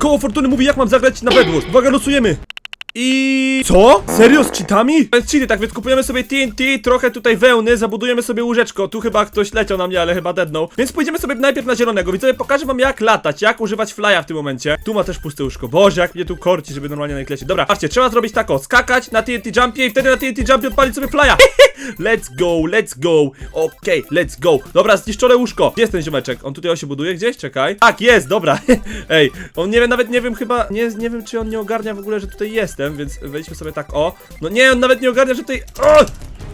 Koło Fortuny mówi jak mam zagrać na Bedwars. Uwaga, losujemy. I... Co? Serio z cheatami? To jest cheaty, tak więc kupujemy sobie TNT, trochę tutaj wełny, zabudujemy sobie łóżeczko. Tu chyba ktoś leciał na mnie, ale chyba deadnął. Więc pójdziemy sobie najpierw na zielonego. Widzowie, pokażę wam jak latać, jak używać flya w tym momencie. Tu ma też puste łóżko. Boże, jak mnie tu korci, żeby normalnie na nich lecieć. Dobra, patrzcie, trzeba zrobić tak o, skakać na TNT jumpie i wtedy na TNT jumpie odpalić sobie flya. let's go, let's go. Okej, let's go. Dobra, zniszczone łóżko. Gdzie jest ten ziomeczek? On tutaj się buduje gdzieś? Czekaj. Tak, jest, dobra. Ej, on nie wiem, nawet nie wiem chyba, nie, nie wiem czy on nie ogarnia w ogóle, że tutaj więc wejdźmy sobie tak, o. No nie, on nawet nie ogarnia, że tutaj... O!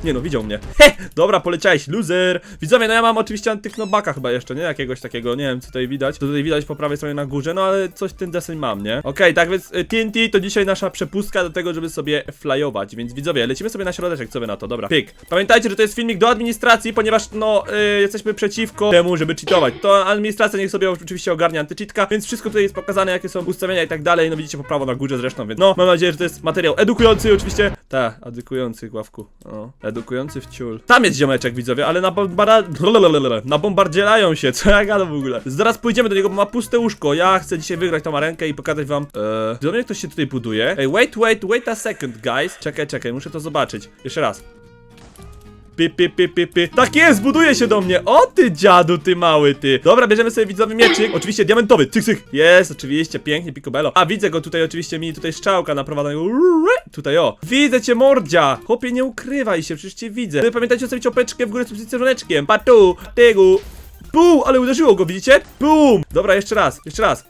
Nie no, widział mnie. He! Dobra, poleciałeś, loser. Widzowie, no ja mam oczywiście antyknobaka chyba jeszcze, nie? Jakiegoś takiego, nie wiem, co tutaj widać. To tutaj widać po prawej stronie na górze, no ale coś ten deseń mam, nie? Okej, tak więc y, TNT to dzisiaj nasza przepustka do tego, żeby sobie flyować, więc widzowie, lecimy sobie na środeczek, co wy na to, dobra. Pyk. Pamiętajcie, że to jest filmik do administracji, ponieważ, no, y, jesteśmy przeciwko temu, żeby cheatować. To administracja niech sobie oczywiście ogarnia antycheatka, więc wszystko tutaj jest pokazane, jakie są ustawienia i tak dalej, no widzicie po prawo na górze zresztą, więc no, mam nadzieję, że to jest materiał edukujący oczywiście. Tak, edukujący, Gławku. O, edukujący w ciul. Tam jest ziomeczek, widzowie, ale na bombara... Na bombardzielają się, co ja gadam w ogóle. Zaraz pójdziemy do niego, bo ma puste łóżko. Ja chcę dzisiaj wygrać tą arenkę i pokazać wam... Eee... Do mnie ktoś się tutaj buduje. Ej, wait, wait, wait a second, guys. Czekaj, czekaj, muszę to zobaczyć. Jeszcze raz. Pi, pi, pi, pi. Tak jest, buduje się do mnie. O ty dziadu, ty mały, ty. Dobra, bierzemy sobie widzowy mieczyk. Oczywiście diamentowy. Cyk, cyk. Jest, oczywiście, pięknie, picobello. A, widzę go tutaj, oczywiście mi tutaj strzałka naprowadza. Tutaj, o. Widzę cię, mordzia. Chłopie, nie ukrywaj się, przecież cię widzę. Pamiętajcie zostawić opeczkę w górę z subskrypcją dzwoneczkiem. Patu, tygu. Pum, ale uderzyło go, widzicie? Pum. Dobra, jeszcze raz, jeszcze raz.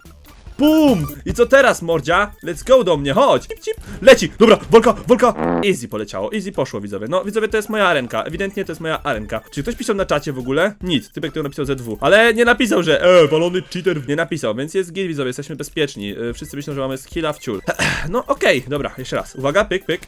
Bum! I co teraz, mordzia? Let's go do mnie, chodź! Cip, cip. Leci! Dobra, wolka, wolka! Easy poleciało, easy poszło, widzowie. No, widzowie, to jest moja arenka. Ewidentnie to jest moja arenka. Czy ktoś pisał na czacie w ogóle? Nic. Typek, który napisał ZW. Ale nie napisał, że e, walony cheater. Nie napisał, więc jest git, widzowie, jesteśmy bezpieczni. E, wszyscy myślą, że mamy skilla w ciul. No, okej, dobra, jeszcze raz. Uwaga, pyk, pyk.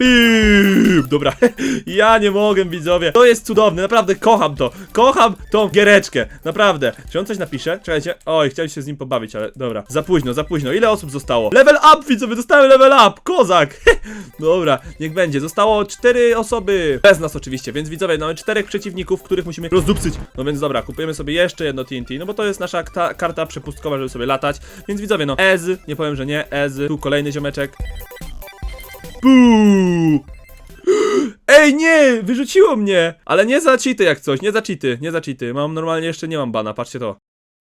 Pip! Dobra, ja nie mogę, widzowie. To jest cudowne, naprawdę kocham to. Kocham tą giereczkę, naprawdę. Czy on coś napisze? Czekajcie. Oj, chciałem się z nim pobawić, ale dobra. Za późno, za późno. Ile osób zostało? Level up, widzowie, dostałem level up. Kozak. Dobra, niech będzie. Zostało cztery osoby. Bez nas oczywiście, więc widzowie, mamy czterech przeciwników, których musimy rozdupcyć. No więc dobra, kupujemy sobie jeszcze jedno TNT, no bo to jest nasza karta przepustkowa, żeby sobie latać. Więc widzowie, no, Ez, nie powiem, że nie, Ez. Tu kolejny ziomeczek. Buu! Ej, nie! Wyrzuciło mnie! Ale nie za cheaty jak coś, nie za cheaty, nie za cheaty. Mam normalnie jeszcze nie mam bana, patrzcie to.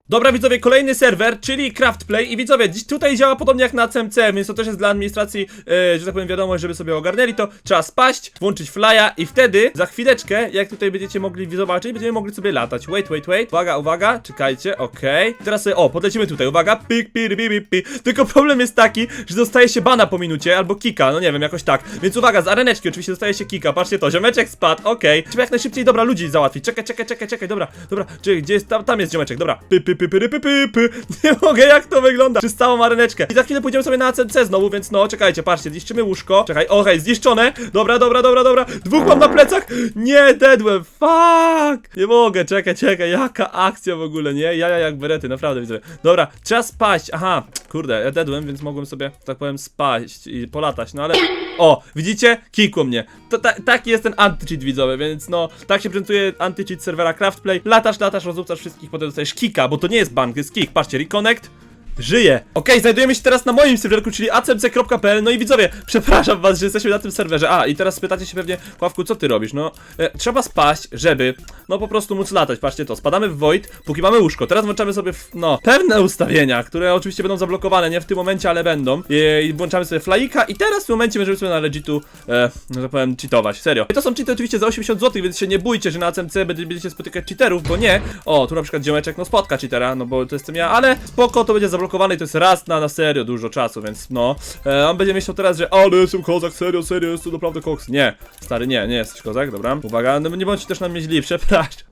Dobra widzowie, kolejny serwer, czyli Craftplay i widzowie, dziś tutaj działa podobnie jak na CMC, więc to też jest dla administracji, e, że tak powiem wiadomość, żeby sobie ogarnęli to, trzeba spaść, włączyć flya i wtedy, za chwileczkę, jak tutaj będziecie mogli zobaczyć, będziemy mogli sobie latać, wait, wait, wait, uwaga, uwaga, czekajcie, okej, teraz sobie, o, podlecimy tutaj, uwaga, pik, pir, pi, pi, pi, tylko problem jest taki, że dostaje się bana po minucie, albo kika, no nie wiem, jakoś tak, więc uwaga, z areneczki oczywiście dostaje się kika, patrzcie to, ziomeczek spadł, okej, trzeba jak najszybciej, dobra, ludzi załatwić, czekaj, czekaj, czekaj, czekaj, dobra, dobra, czekaj, gdzie jest, tam, tam jest ziomeczek, dobra, py, py, py, py, py. Nie mogę, jak to wygląda. Przez całą areneczkę. I za chwilę pójdziemy sobie na ACC znowu, więc no, czekajcie, patrzcie, zniszczymy łóżko. Czekaj, okej, zniszczone. Dobra, dobra, dobra, dobra. Dwóch mam na plecach. Nie, dedłem. Fuck. Nie mogę, czekaj, czekaj. Jaka akcja w ogóle, nie? Jaja jak berety, naprawdę widzę. Dobra, trzeba spaść. Aha, kurde, ja dedłem, więc mogłem sobie, tak powiem, spaść i polatać, no ale... O, widzicie? Kikło mnie. To, ta, taki jest ten anti-cheat widzowy, więc no, tak się prezentuje anti-cheat serwera Craftplay. Latasz, latasz, rozrzucasz wszystkich, potem dostajesz kika, bo to nie jest bank, jest kick. Patrzcie, reconnect. Żyje! Okej, znajdujemy się teraz na moim serwerku, czyli acmc.pl. No i widzowie, przepraszam was, że jesteśmy na tym serwerze. A, i teraz spytacie się pewnie, Kławku, co ty robisz? No, e, trzeba spaść, żeby, no po prostu móc latać. Patrzcie to, spadamy w void, póki mamy łóżko. Teraz włączamy sobie, w, no, pewne ustawienia, które oczywiście będą zablokowane, nie w tym momencie, ale będą. I, i włączamy sobie flyika i teraz w tym momencie możemy sobie na legitu, e, no tak powiem, cheatować. Serio. I to są cheaty oczywiście za 80 zł, więc się nie bójcie, że na ACMC będzie- będziecie spotykać cheaterów, bo nie. O, tu na przykład ziomeczek, no spotka cheatera, no bo to jestem ja, ale spoko, to będzie zablokowane to jest raz na, na serio dużo czasu, więc no. E, on będzie myślał teraz, że ale jestem kozak, serio, serio, jestem naprawdę koks. Nie, stary, nie, nie jesteś kozak, dobra. Uwaga, no nie bądź też na mnie źli, przepraszam.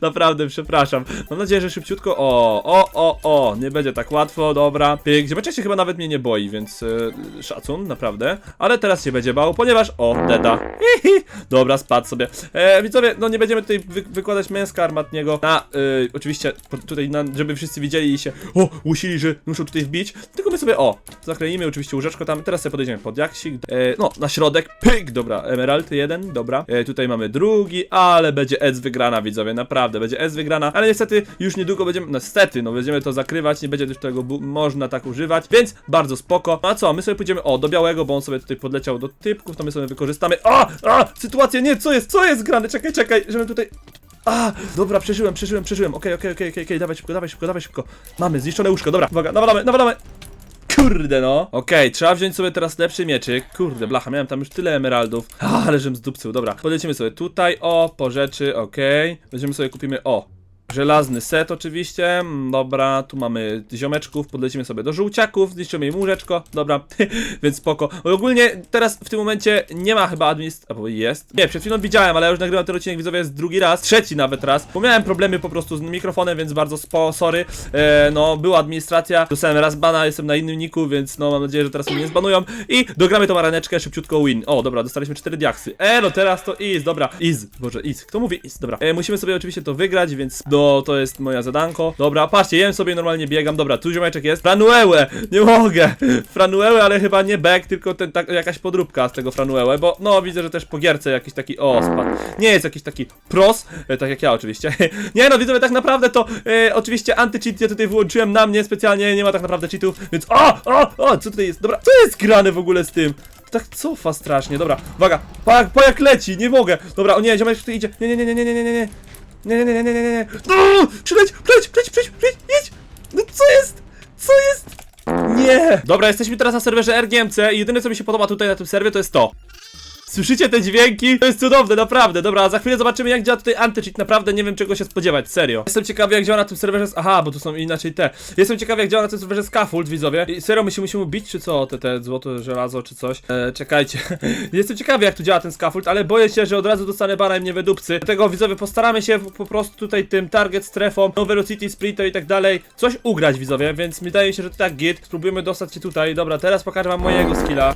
naprawdę, przepraszam. Mam nadzieję, że szybciutko, o, o, o, o, nie będzie tak łatwo, dobra. Pyk, ziomeczek się chyba nawet mnie nie boi, więc e, szacun, naprawdę. Ale teraz się będzie bał, ponieważ, o, deda. Hihi. Dobra, spadł sobie. E, widzowie, no nie będziemy tutaj wy wykładać mięska armatniego na, e, oczywiście, tutaj, na, żeby wszyscy widzieli i się, o, łusili, że muszą tutaj wbić, tylko my sobie, o, zakleimy oczywiście łóżeczko tam, teraz sobie podejdziemy pod jaksik, e, no, na środek, pyk, dobra, emerald jeden, dobra, e, tutaj mamy drugi, ale będzie S wygrana, widzowie, naprawdę, będzie S wygrana, ale niestety już niedługo będziemy, no niestety, no będziemy to zakrywać, nie będzie już tego można tak używać, więc bardzo spoko. No a co, my sobie pójdziemy, o, do białego, bo on sobie tutaj podleciał do typków, to my sobie wykorzystamy, a, a, sytuacja, nie, co jest, co jest grane, czekaj, czekaj, żebym tutaj, a, dobra, przeżyłem, przeżyłem, przeżyłem, okej, okej, okej, okej, okej, dawaj szybko, dawaj szybko, dawaj szybko, mamy, zniszczone łóżko, dobra, uwaga, nawalamy, nawalamy, Kurde no. Okej, trzeba wziąć sobie teraz lepszy mieczyk. Kurde, blacha, miałem tam już tyle emeraldów. A, ale żem zdupcył, dobra. Polecimy sobie tutaj, o, po rzeczy, okej. Weźmiemy sobie, kupimy, o. Żelazny set oczywiście, mm, dobra, tu mamy ziomeczków, podlecimy sobie do żółciaków, zniszczymy im łóżeczko, dobra, więc spoko. Ogólnie teraz w tym momencie nie ma chyba administracji, albo jest? Nie, przed chwilą widziałem, ale ja już nagrywam ten odcinek widzowie jest drugi raz, trzeci nawet raz, bo miałem problemy po prostu z mikrofonem, więc bardzo spo, sorry, e, no była administracja, dostałem raz bana, jestem na innym niku, więc no mam nadzieję, że teraz mnie nie zbanują i dogramy tą areneczkę, szybciutko win. O, dobra, dostaliśmy 4 diaksy. E, no teraz to is, dobra, is, boże, is, kto mówi is, dobra. E, musimy sobie oczywiście to wygrać, więc do, to jest moja zadanko. Dobra, patrzcie, jem sobie normalnie biegam, dobra, tu ziomeczek jest. Franuełe, nie mogę. Franuełe, ale chyba nie back, tylko ten, tak, jakaś podróbka z tego franuełe, bo no widzę, że też po gierce jakiś taki, o, spadł. Nie jest jakiś taki pros, e, tak jak ja oczywiście. nie no, widzowie, tak naprawdę to e, oczywiście anti-cheat ja tutaj wyłączyłem na mnie specjalnie, nie ma tak naprawdę cheatów, więc o, o, o, co tutaj jest? Dobra, co jest grane w ogóle z tym? Tak cofa strasznie, dobra, uwaga, pa, pa jak leci, nie mogę. Dobra, o nie, ziomek tutaj idzie, nie, nie, nie, nie, nie, nie, nie, nie, nie. Nie, nie, nie, nie, nie. No! Przyleć, przyleć, przyleć, jedź! No co jest? Co jest? Nie! Dobra, jesteśmy teraz na serwerze RGMC i jedyne co mi się podoba tutaj na tym serwie to jest to. Słyszycie te dźwięki? To jest cudowne, naprawdę. Dobra, a za chwilę zobaczymy jak działa tutaj anti-cheat. Naprawdę nie wiem czego się spodziewać, serio. Jestem ciekawy jak działa na tym serwerze. Aha, bo tu są inaczej te. Jestem ciekawy jak działa na tym serwerze Scaffold, widzowie. I serio, my się musimy bić, czy co? Te, te złoto, żelazo, czy coś. E, czekajcie. Jestem ciekawy jak tu działa ten Scaffold, ale boję się, że od razu dostanę bana i mnie wydupcy. Dlatego widzowie, postaramy się po prostu tutaj tym target strefą, no velocity, split i tak dalej, coś ugrać, widzowie, więc mi daje się, że to tak git. Spróbujemy dostać się tutaj. Dobra, teraz pokażę wam mojego skilla.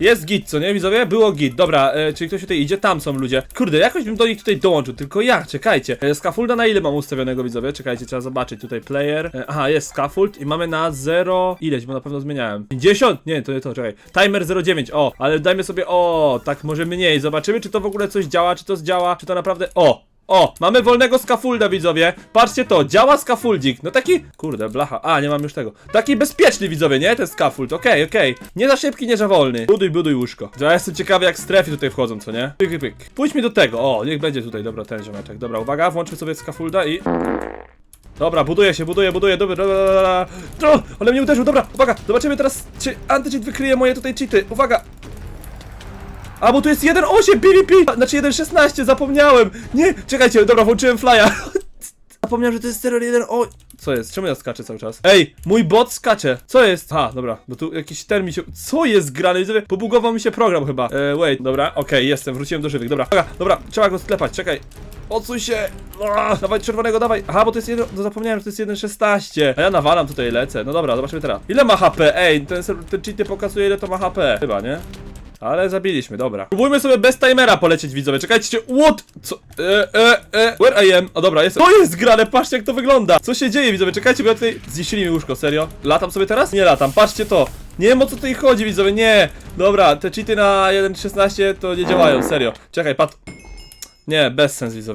Jest git, co nie, widzowie? Było git. Dobra, e, czyli ktoś tutaj idzie? Tam są ludzie. Kurde, jakoś bym do nich tutaj dołączył, tylko ja, czekajcie. E, scaffolda na ile mam ustawionego, widzowie? Czekajcie, trzeba zobaczyć. Tutaj player. E, aha, jest scaffold i mamy na 0... Ileś, bo na pewno zmieniałem. 50? Nie, to nie to, czekaj. Timer 09, o, ale dajmy sobie, o, tak może mniej. Zobaczymy, czy to w ogóle coś działa, czy to zdziała, czy to naprawdę... O! O, mamy wolnego skafulda, widzowie. Patrzcie to, działa skafuldzik. No taki, kurde, blacha. A, nie mam już tego. Taki bezpieczny, widzowie, nie? Ten skafuld. Okej, okej. Nie za szybki, nie za wolny. Buduj, buduj łóżko. Ja jestem ciekawy, jak strefy tutaj wchodzą, co nie? Pyk, pyk. Pójdźmy do tego. O, niech będzie tutaj, dobra, ten ziomeczek. Dobra, uwaga, włączmy sobie skafulda i... Dobra, buduje się, buduje, buduje, dobra, dobra, dobra. O, ale mnie uderzył, dobra, uwaga, zobaczymy teraz, czy anti-cheat wykryje moje tutaj cheaty. Uwaga, a bo tu jest 1.8 PvP! Znaczy 1.16, zapomniałem! Nie, czekajcie, dobra, włączyłem flya. Zapomniałem, że to jest 0.1. O, co jest? Czemu ja skaczę cały czas? Ej, mój bot skacze. Co jest? Ha, dobra, bo tu jakiś termin się. Co jest grane? Widzowie, Pobugował mi się program chyba. E, wait, dobra, okej, jestem, wróciłem do żywych. Dobra, dobra, dobra, trzeba go sklepać, czekaj. Odsuń się! Aaa, dawaj czerwonego, dawaj! Aha, bo to jest jeden. No zapomniałem, że to jest 1.16. A ja nawalam tutaj lecę. No dobra, zobaczmy teraz. Ile ma HP? Ej, ten, ten cheat nie pokazuje ile to ma HP. Chyba, nie? Ale zabiliśmy, dobra. Próbujmy sobie bez timera polecieć, widzowie. Czekajcie, what? Co? E, e, e, where I am? O dobra, jestem. To jest grane, patrzcie jak to wygląda. Co się dzieje, widzowie? Czekajcie, bo ja tutaj zniszczyli mi łóżko, serio. Latam sobie teraz? Nie latam, patrzcie to. Nie wiem o co tutaj chodzi, widzowie, nie. Dobra, te cheaty na 1.16 to nie działają, serio. Czekaj, pat. Nie, bez sens, widzowie.